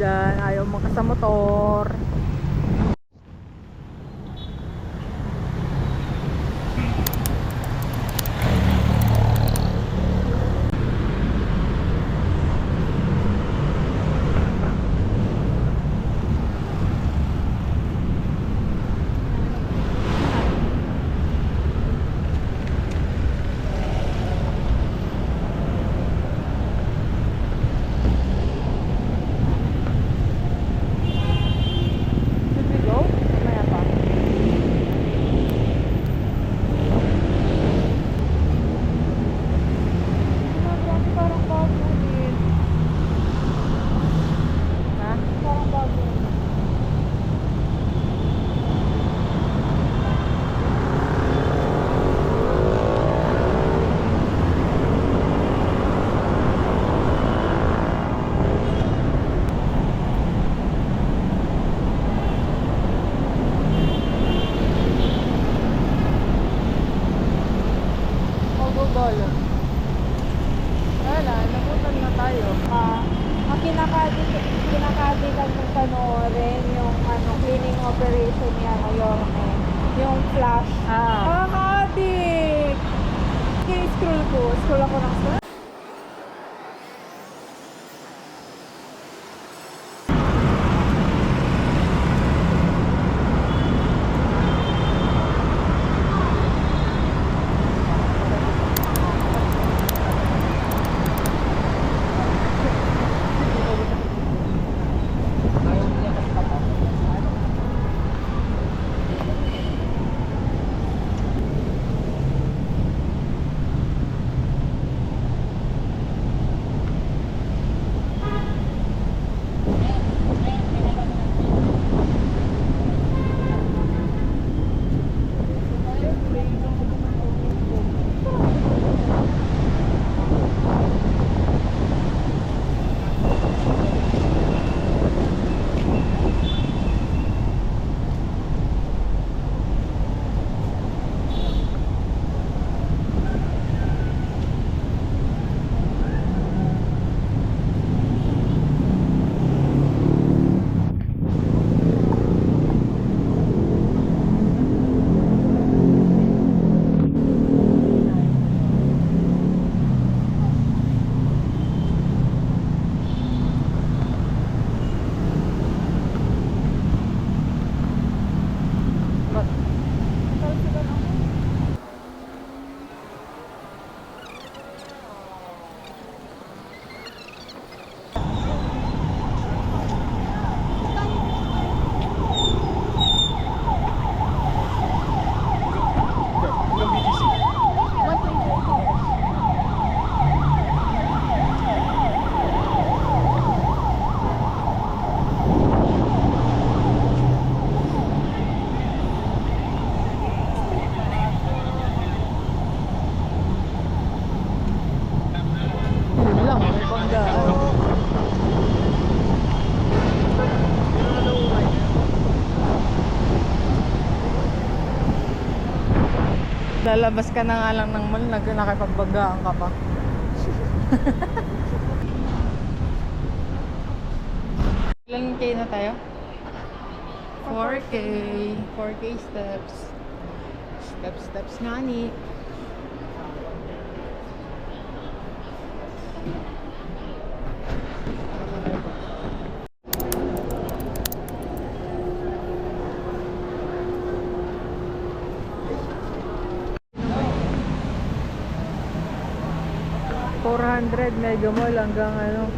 dyan ayaw makasa motor. Ah. Nakakadik! Okay, scroll ko. Scroll ako ng scroll. Lalabas ka na nga lang ng mall, nag nakipagbagaan ka pa. Ilan K na tayo? 4K. 4K steps. Steps, steps nga ni. $400 Mega Mall hanggang ano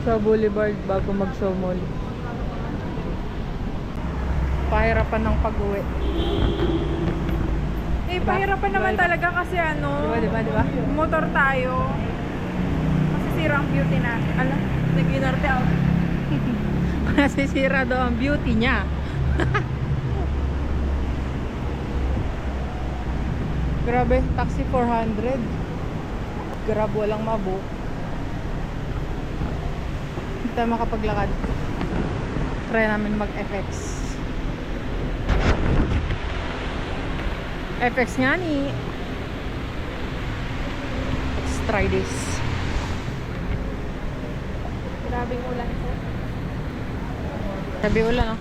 sa Boulevard bago mag Show Mall. Pahirapan ng pag-uwi. Eh, Diba? pahirapan Diba, naman diba? talaga kasi ano, Di ba, di ba, di ba? motor tayo. Masisira ang beauty na. Ala, nag-inarte ako. Nasisira daw ang beauty niya. Grabe, taxi 400. Grab walang mabook. Hindi tayo makapaglakad. Try namin mag-FX. FX nga ni. Let's try this. Grabing ulan po. Sabi ulan ah.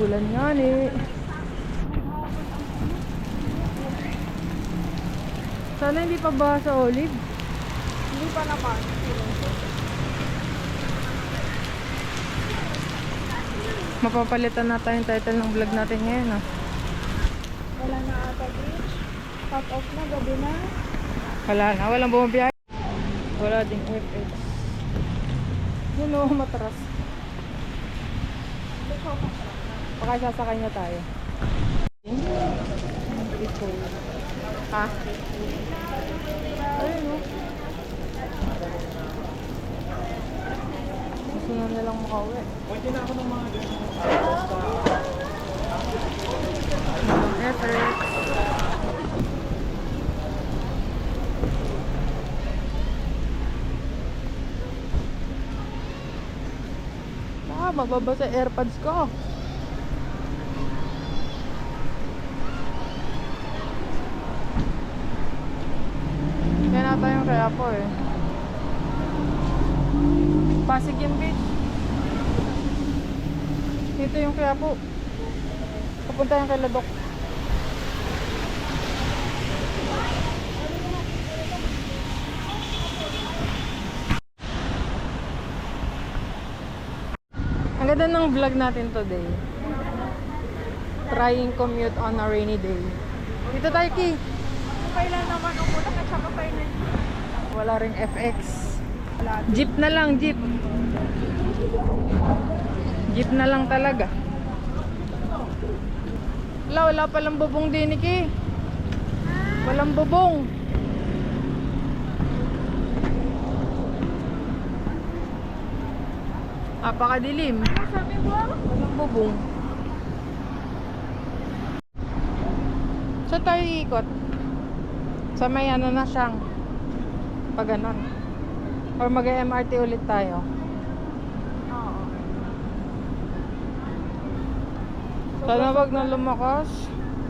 Ulan nga ni. Sana hindi pa ba sa olive? Hindi pa naman. Mapapalitan na tayong title ng vlog natin ngayon ah. Wala na ata beach. Cut off na, gabi na. Wala na, walang bumabiyahe. Wala ding FX. Yun o, matras. Baka sasakay na tayo. Ha? Ayun o. Gusto na nilang makauwi. Pwede na ako ng mga FX. Ah, mababasa airpods ko. Kaya na tayong kaya po eh. Pasig yung beach. Dito yung kaya po. Papunta yung kay Ladok. Ang ganda ng vlog natin today. Trying commute on a rainy day. Dito tayo, Ki. Kailan naman muna at saka final. Wala ring FX. Jeep na lang, jeep. Jeep na lang talaga. Wala, wala palang bubong din, Ki. Walang bubong. Apakadilim. Ano sabi mo? Walang bubong. Saan tayo iikot? Sa may ano na siyang pag ganon. Or mag-MRT ulit tayo. Oo. Sana wag na lumakas.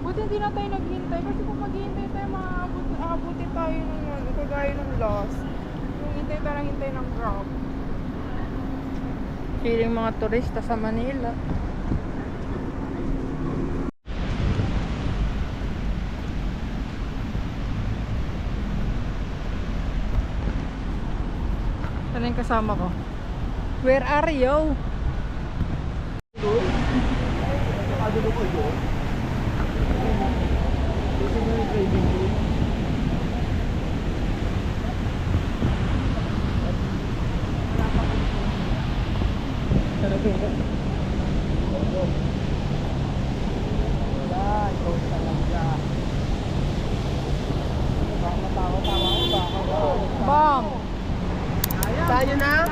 Buti hindi na tayo naghintay kasi kung maghihintay tayo maaabot, aabutin tayo ng ano, kagaya ng last. Yung hintay tayo ng hintay ng grab. Feeling mga turista sa Manila. Saan yung kasama ko? Where are you? Nakadulo ko yun. Gusto nyo yung trading ko. Talaga ba? Wala, ikaw talaga. Baka matawa-tawa ko, baka ba? Bang! Tayo na?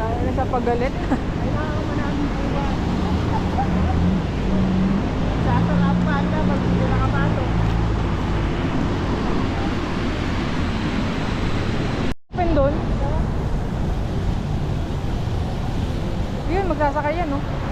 Tayo na sa pagalit. Open doon. Yun, magsasakay yan, no?